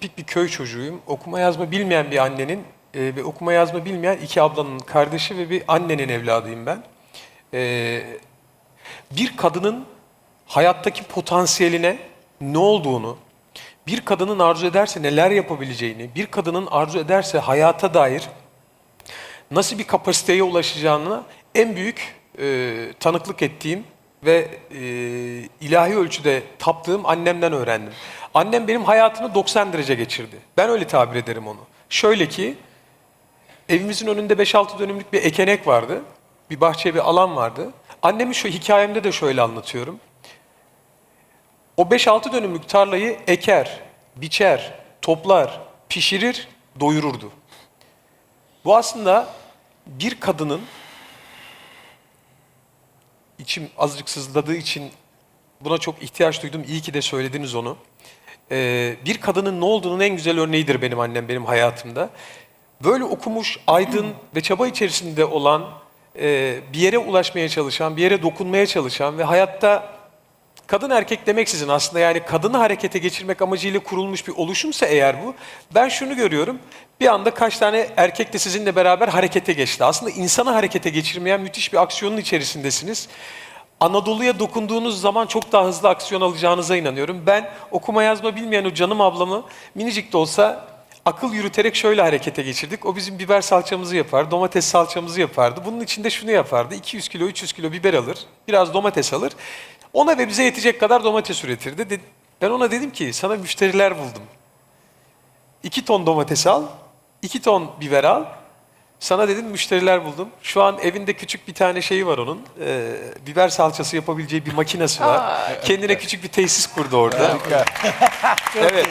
tipik bir köy çocuğuyum. Okuma yazma bilmeyen bir annenin e, ve okuma yazma bilmeyen iki ablanın kardeşi ve bir annenin evladıyım ben. E, bir kadının hayattaki potansiyeline ne olduğunu, bir kadının arzu ederse neler yapabileceğini, bir kadının arzu ederse hayata dair nasıl bir kapasiteye ulaşacağını en büyük e, tanıklık ettiğim ve e, ilahi ölçüde taptığım annemden öğrendim. Annem benim hayatını 90 derece geçirdi. Ben öyle tabir ederim onu. Şöyle ki evimizin önünde 5-6 dönümlük bir ekenek vardı. Bir bahçe bir alan vardı. Annemi şu hikayemde de şöyle anlatıyorum. O 5-6 dönümlük tarlayı eker, biçer, toplar, pişirir, doyururdu. Bu aslında bir kadının içim azıcık sızladığı için buna çok ihtiyaç duydum. İyi ki de söylediniz onu. Ee, bir kadının ne olduğunun en güzel örneğidir benim annem benim hayatımda. Böyle okumuş, aydın ve çaba içerisinde olan, e, bir yere ulaşmaya çalışan, bir yere dokunmaya çalışan ve hayatta kadın erkek demeksizin aslında yani kadını harekete geçirmek amacıyla kurulmuş bir oluşumsa eğer bu, ben şunu görüyorum. Bir anda kaç tane erkek de sizinle beraber harekete geçti. Aslında insanı harekete geçirmeyen müthiş bir aksiyonun içerisindesiniz. Anadolu'ya dokunduğunuz zaman çok daha hızlı aksiyon alacağınıza inanıyorum. Ben okuma yazma bilmeyen o canım ablamı minicik de olsa akıl yürüterek şöyle harekete geçirdik. O bizim biber salçamızı yapar, domates salçamızı yapardı. Bunun içinde şunu yapardı. 200 kilo, 300 kilo biber alır, biraz domates alır. Ona ve bize yetecek kadar domates üretirdi. Ben ona dedim ki sana müşteriler buldum. 2 ton domates al, 2 ton biber al. Sana dedim müşteriler buldum. Şu an evinde küçük bir tane şeyi var onun. Ee, biber salçası yapabileceği bir makinesi var. Kendine küçük bir tesis kurdu orada. evet.